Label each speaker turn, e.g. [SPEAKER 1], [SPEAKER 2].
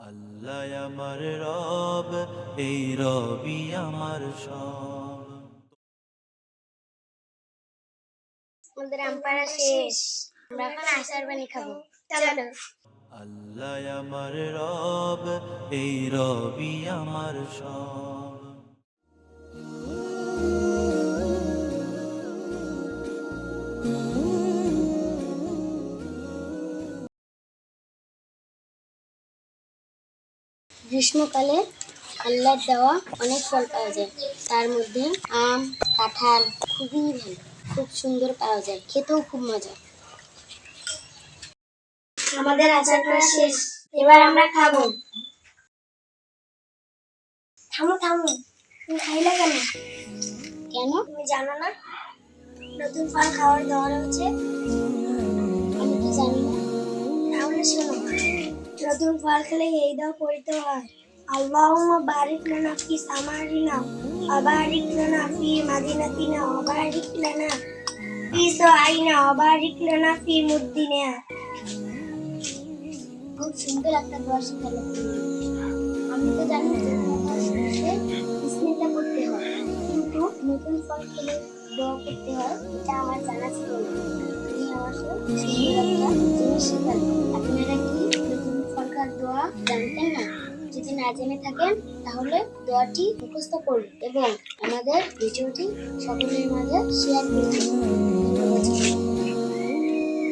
[SPEAKER 1] আল্লাহ আমার রব এই রবি আমার সব।
[SPEAKER 2] আমাদের আমপাড়া শেষ। আমরা এখন আচার বানি খাব। চলো।
[SPEAKER 1] আল্লাহ আমার রব এই রবি আমার সব।
[SPEAKER 2] গ্রীষ্মকালে আল্লাহর দেওয়া অনেক ফল পাওয়া যায়। তার মধ্যে আম, কাঁঠাল খুবই ভালো, খুব সুন্দর পাওয়া যায়, খেতেও খুব মজা। আমাদের আচার করা শেষ। এবার আমরা খাব। থামো থামো। তুমি খাইলে কেন? কেন? তুমি জানো না? নতুন ফল খাওয়ার দেওয়া হচ্ছে। আমি কি জানি না? তাহলে শোনো। নতুন ফল খেলে এই দাও পড়তে হয়। আল্লাহুম্মা বারিক লানা ফি সামারিনা ওয়াবারিক লানা ফি মাদিনাতিনা ওয়াবারিক লানা ফি সাইনা ওয়াবারিক লানা ফি মুদ্দিনা খুব সুন্দর একটা দোয়া শিখালো আমি তো জানি যে করতে হয়, কিন্তু নতুন ফল খেলে দোয়া করতে হয়, এটা আমার জানা ছিল না। সুন্দর একটা জিনিস আপনারা জানতেন না। যদি না জেনে থাকেন, তাহলে দোয়াটি মুখস্থ করুন এবং আমাদের ভিডিওটি সকলের মাঝে শেয়ার করুন।